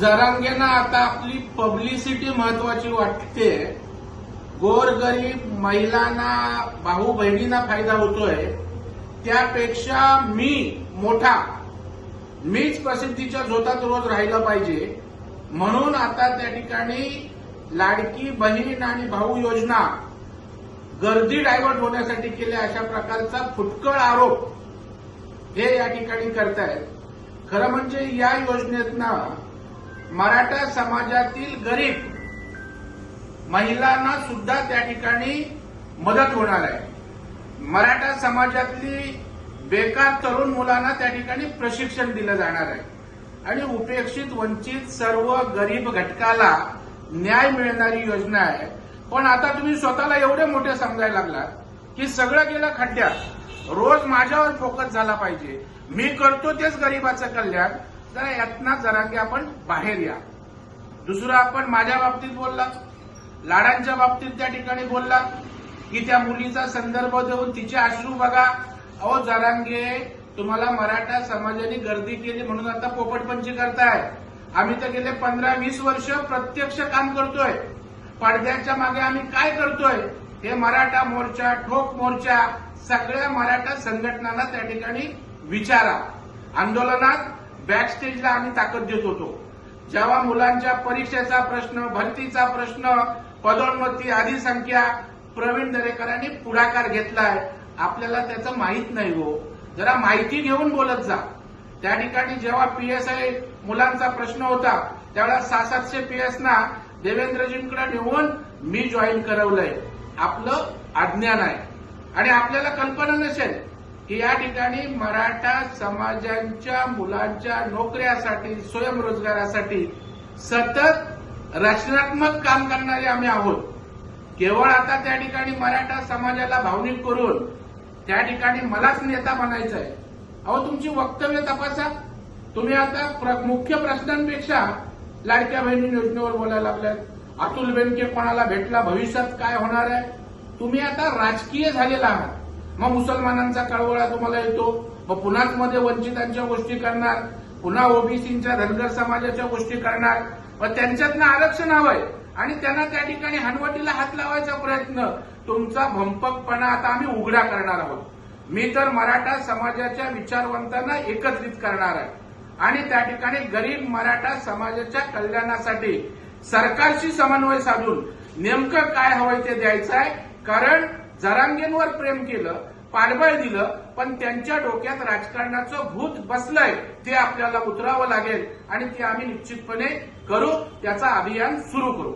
जरांगेंना आता आपली पब्लिसिटी महत्वाची वाटते. गोरगरीब महिलांना भाऊ बहिणींना फायदा होतोय. त्यापेक्षा मी मोठा. मीच प्रसिद्धीच्या झोतात रोज राहिलं पाहिजे. म्हणून आता त्या ठिकाणी लाडकी बहीण आणि भाऊ योजना गर्दी डायव्हर्ट होण्यासाठी केल्या अशा प्रकारचा फुटकळ आरोप हे या ठिकाणी करतायत. खरं म्हणजे या योजनेतनं मराठा समाजातील गरीब महिलांना सुद्धा त्या ठिकाणी मदत होणार आहे. मराठा समाजातली बेकार तरुण मुलांना त्या ठिकाणी प्रशिक्षण दिलं जाणार आहे. आणि उपेक्षित वंचित सर्व गरीब घटकाला न्याय मिळणारी योजना आहे. पण आता तुम्ही स्वतःला एवढे मोठे समजायला लागलात की सगळं गेलं खड्ड्यात. रोज माझ्यावर फोकस झाला पाहिजे. मी करतो तेच गरीबाचं कल्याण. जरा यातना जरांगे आपण बाहेर या. दुसरं आपण माझ्या बाबतीत बोलला लाडांच्या बाबतीत त्या ठिकाणी बोलला की त्या मुलीचा संदर्भ देऊन तिचे अश्रू बघा. अहो जरांगे तुम्हाला मराठा समाजाने गर्दी केली म्हणून आता पोपटपंची करताय. आम्ही तर गेले पंधरा वीस वर्ष प्रत्यक्ष काम करतोय. पडद्याच्या मागे आम्ही काय करतोय? हे मराठा मोर्चा ठोक मोर्चा सगळ्या मराठा संघटनांना त्या ठिकाणी विचारा. आंदोलनात बॅक स्टेजला आम्ही ताकद देत होतो. जेव्हा मुलांच्या परीक्षेचा प्रश्न भरतीचा प्रश्न पदोन्नती आदी संख्या प्रवीण दरेकरांनी पुढाकार घेतलाय आपल्याला त्याचं माहीत नाही हो. जरा माहिती घेऊन बोलत जा. त्या ठिकाणी जेव्हा पीएसआय मुलांचा प्रश्न होता त्यावेळेला सहा सातशे पीएसना देवेंद्रजींकडे नेऊन मी जॉईन करवलंय. आपलं अज्ञान आहे. आणि आपल्याला कल्पना नसेल या ठिकाणी मराठा समाजांच्या मुलांच्या नोकऱ्यासाठी स्वयंरोजगारासाठी सतत रचनात्मक काम करणारे आम्ही आहोत. केवळ आता त्या ठिकाणी मराठा समाजाला भावनिक करून त्या ठिकाणी मलाच नेता बनायचं आहे. अहो तुमची वक्तव्य तपासा. तुम्ही आता प्र- मुख्य प्रश्नांपेक्षा लाडक्या बहिणी योजनेवर बोलायला लागल्यात अतुल बेनके कोणाला भेटला? भविष्यात काय होणार आहे? तुम्ही आता राजकीय झालेला आहात. मग मुसलमानांचा कळवळा तुम्हाला येतो. मग पुन्हा मध्ये वंचितांच्या गोष्टी करणार पुन्हा ओबीसीच्या धनगर समाजाच्या गोष्टी करणार. मग त्यांच्यातनं आरक्षण हवंय. आणि त्यांना त्या ठिकाणी हनवटीला हात लावायचा प्रयत्न. तुमचा भंपकपणा आता आम्ही उघडा करणार आहोत. मी तर मराठा समाजाच्या विचारवंतांना एकत्रित करणार आहे. आणि त्या ठिकाणी गरीब मराठा समाजाच्या कल्याणासाठी सरकारशी समन्वय साधून नेमकं काय हवंय ते द्यायचं आहे कारण जरांगेंवर प्रेम केलं पाठबळ दिलं पण त्यांच्या डोक्यात राजकारणाचं भूत बसलंय ते आपल्याला उतरावं लागेल. आणि ते आम्ही निश्चितपणे करू त्याचा अभियान सुरू करू.